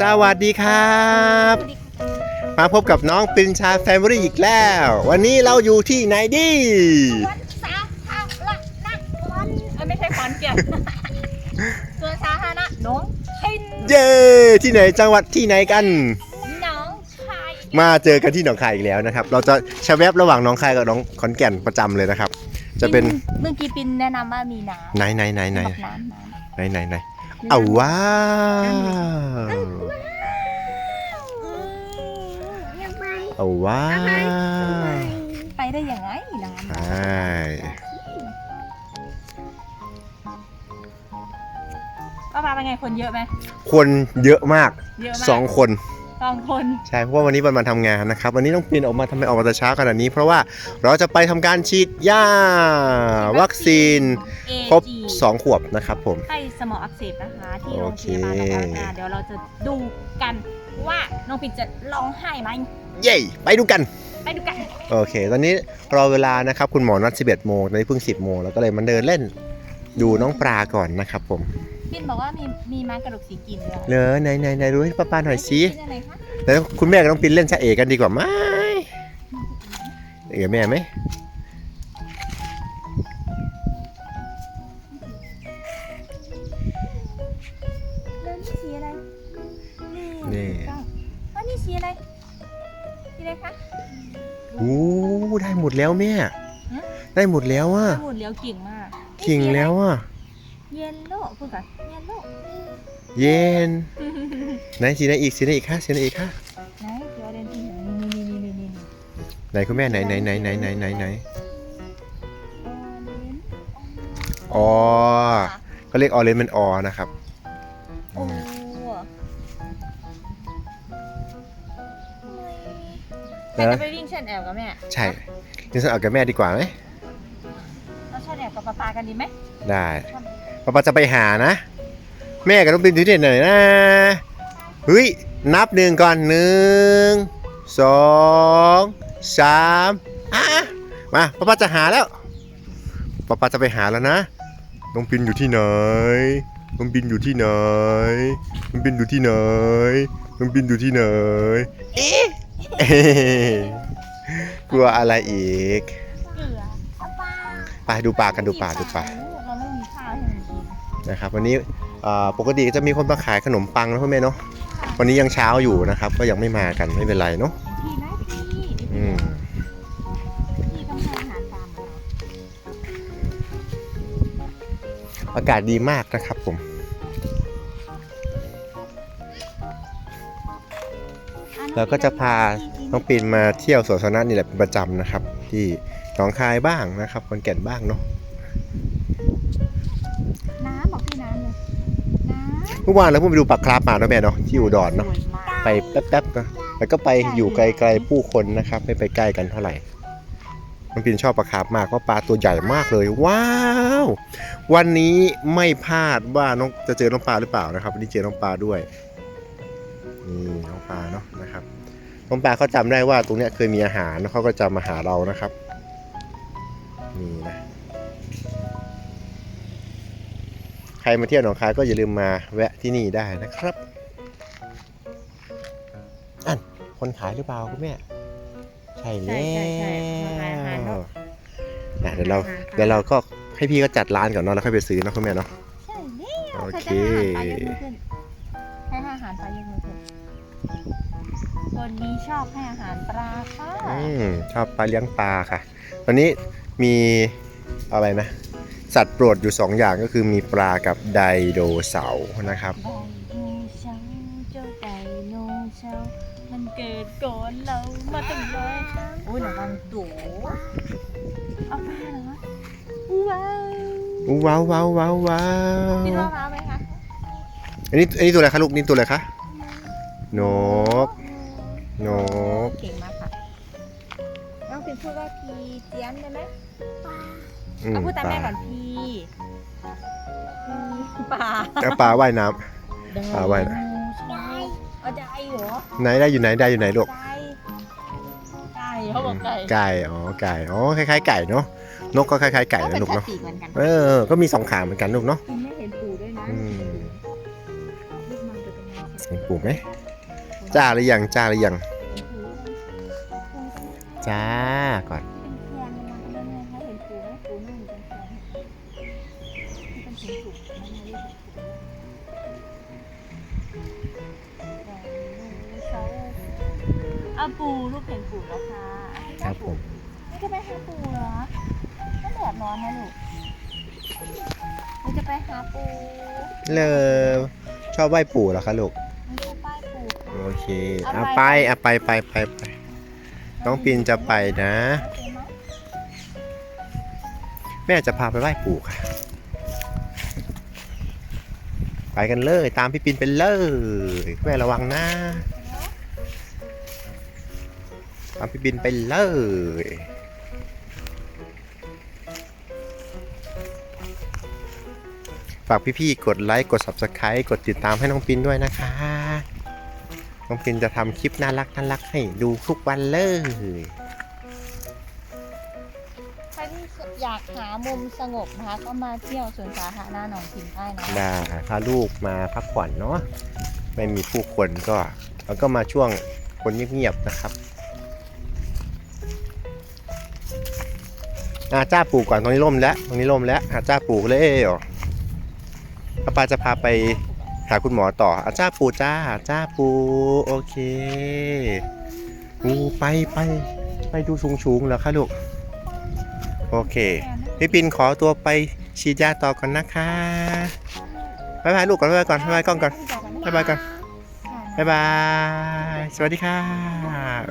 สวัสดีครับ มาพบกับน้องปรินชาแฟมิลี่อีกแล้ว วันนี้เราอยู่ที่ไหนดีสวนสาธารณะขอนเอ้ยไม่ใช่ขอนเกียรติสวนสาธารณะหนองชินเย้ที่ไหนจังหวัดที่ไหนกัน หนองคายมาเจอกันที่หนองคายอีกแล้วนะครับ เราจะชะแวบระหว่างหน้องคายกับหน้องขอนแก่นประจำเลยนะครับ จะเป็นเมื่อกี้ปินแนะนำว่ามีน้ำไหนไหนไหนไหนบอกน้ำน้ำไหนไหนไหน เอาว้าวยังไปเอาว้าวไปได้ยังไงน้ำใช่ป้าปาเป็นไงคนเยอะไหมคนเยอะมาก เยอะมาก สองคน สองคนใช่เพราะว่าวันนี้วันมาทำงานนะครับ วันนี้ต้องปีนออกมาทำไมออกมาแต่เช้าขนาดนี้ เพราะว่าเราจะไปทำการฉีดยาวัคซีน AG ครบ2ขวบนะครับผมไข้สมองอักเสบนะคะที่โอโรงเค พยาบาลของเราเดี๋ยวเราจะดูกันว่าน้องปินจะร้องไห้ไหมเย้ไปดูกัน ไปดูกัน โอเค ตอนนี้รอเวลานะครับ คุณหมอนัด11โมงตอนนี้เพิ่ง 10โมงแล้วก็เลยมาเดินเล่น ดูน้องปลาก่อนนะครับผม ปินบอกว่ามีมีม้ากระดูกสีกินด้วยเลอไหนไหนไหนดูให้ป้าๆหน่อยสิเป็นอะไรคะแล้วคุณแม่กับน้องปินเล่นชะเอกกันดีกว่าไหมเอ๋แม่ไหมแล้วนี่สีอะไรนี่จ้ะแล้วนี่สีอะไรสีอะไรคะโอ้ได้หมดแล้วแม่ฮะได้หมดแล้วอะหมุนเลี้ยวเก่งมากจริงแล้วอะ เย็นโลพูดก่อนเย็นโลเย็นไหนสีไหนอีกสีไหนอีกคะสีไหนอีกคะไหนเดี๋ยวเดนที่ไหนนี่นี่นี่นี่นี่นี่ไหนคุณแม่ไหนไหนไหนไหนไหนไหนไหนออเรนจ์อ๋อก็เรียกออเรนจ์เป็นออนะครับโอ้แล้แต่วจะไปวิ่งเช่นแอลกับแม่ ใช่นี่ฉันเอากับแม่ดีกว่าไหมเราเช่นแอลกับป๊าป๊ากันดีไหมได้ ป้าป้าจะไปหานะ แม่กับน้องปินที่ไหนอยนะเฮ้ยนับหนึ่งก่อนหนึ่งสองสามอะมาป้าป้าจะหาแล้วป้าป้าจะไปหาแล้วนะน้องปินอยู่ที่ไหนน้องปินอยู่ที่ไหนน้องปินอยู่ที่ไหนน้องปินอยู่ที่ไหนเอ๊ะกลัวอะไรอีกเกลือไปดูปลากันดูปลาดูปลา นนะครับวันนี้เอ่อปกติก็จะมีคนมาขายขนมปังนะพ่อแม่เนาะวันนี้ยังเช้าอยู่นะครับ ก็ยังไม่มากันไม่เป็นไรเนาะพี่นะพี่อืมพี่ต้องให้อาหารตามเราอากาศดีมากนะครับผมเราก็จะพาน้องปีนมาเที่ยวสวนสาธารณะนี่แหละเป็นประจำนะครับ ที่หนองคายบ้างนะครับคอนแก่นบ้างเนาะ เมื่อวานเราเพิ่งไปดูปลาคราฟมาเนาะแม่เนาะที่อุดรเนาะสวยมากไปแป๊บๆนะแล้วก็ไปอยู่ไกลๆผู้คนนะครับ ไม่ไปใกล้กันเท่าไหร่น้องปินชอบปลาคาร์ฟมากเพราะปลาตัวใหญ่มากเลย ว้าว วันนี้ไม่พลาดว่าน้องจะเจอน้องปลาหรือเปล่านะครับวันนี้เจอน้องปลาด้วยนี่น้องปลาเนาะนะครับน้องปลาเขาจำได้ว่าตรงเนี้ยเคยมีอาหารแล้วเขาก็จะมาหาเรานะครับ นี่นะ ใครมาเที่ยวหนองคายก็อย่าลืมมาแวะที่นี่ได้นะครับอันคนขายหรือเปล่าคุณแม่ ใช่แล้วนะเดี๋ยวเราเดี๋ยวเราก็ให้พี่ก็จัดร้านก่อนเนาะแล้วค่อยไปซื้อเนาะคุณแม่เนาะ ใช่แล้วโอเคให้อาหารปลาเยอะมือขึ้นคนนี้ชอบให้อาหารปลาค่ะอืมชอบปลาเลี้ยงปลาค่ะวันนี้มีอะไรนะ สัตว์โปรดอยู่2อย่างก็คือมีปลากับไดโนเสาร์นะครับไดโนเสาร์เจ้าไดโนเสาร์มันเกิดก่อนเรามาตั้งร้อยโอ้ยหนังมันตัวเอาปลาเหรอว้าวว้าวว้าวว้าวว้าคิดวว่าว้าวไหมคะอันนี้อันนี้ตัวอะไรคะลูกนี่ตัวอะไรคะนกนกเก่งมากค่ะน้องพิมพูดว่าพีเจียนได้ไหม อืมเอาพูดตามปแม่ลาก่อนพีพีปลาแล้วปลาว่ายน้ำ ปลาว่ายน้เอาใจเหรอไหนได้อยู่ไหนได้อยู่ไหนลูกไก่ไก่เขาบอกไก่ไก่อ๋อไก่อ๋อคล้ายๆไก่เนาะนกก็คล้ายๆไก่ก็นะเป็นลูกแค่เนาะปีกเหมือนกันเออ ก็มีสองขาเหมือนกันลูกเนาะกินไม่เห็นปูด้วยนะอืม ลูกมันจะเป็นยังไงเห็นปู่ไหมจ้าหรือยังจ้าหรือยังเห็นปู่ยังจ้าก่อนเป็น อาปูลูกเห็นปูแล้วค่ะครับผมไม่จะไปหาปูเหรอก็แดดร้อนนะลูกเราจะไปหาปูเลิฟชอบไหว้ปู่เหรอคะลูกมันจะป้ายปูค่ะโอเคเอาเอาไปไปเอาไปไปไปไปน้องปินจะไปนะ โอเคไหมแม่จะพาไปไหว้ปู่ค่ะ ไปกันเลย ตามพี่ปินไปเลยแม่ระวังนะ ตามพี่ปินไปเลยฝากพี่ๆกดไลค์กด subscribe กดติดตามให้น้องปินด้วยนะคะ น้องปินจะทำคลิปน่ารักน่ารักให้ดูทุกวันเลยใครที่อยากหามุมสงบนะคะ ก็มาเที่ยวสวนสาธารณะหนองพินได้นะได้พาลูกมาพักผ่อนเนาะไม่มีผู้คนก็แล้วก็มาช่วงคนเงียบๆนะครับ อาจ้าปลูกก่อนตรงนี้ร่มแล้วตรงนี้ร่มแล้วอาจ้าปลูกเลยป้าปาจะพาไปหาคุณหมอต่ออาจ้าปูจ้าจ้าปูโอเคงูไปไปไปดูสูงสูงๆแล้วคะลูกโอเคพี่ปินขอตัวไปฉีดยาต่อก่อนนะคะบายบายลูกก่อนบายบายก่อนบายบายกล้องก่อนบายบายก่อนบายบายสวัสดีค่ะ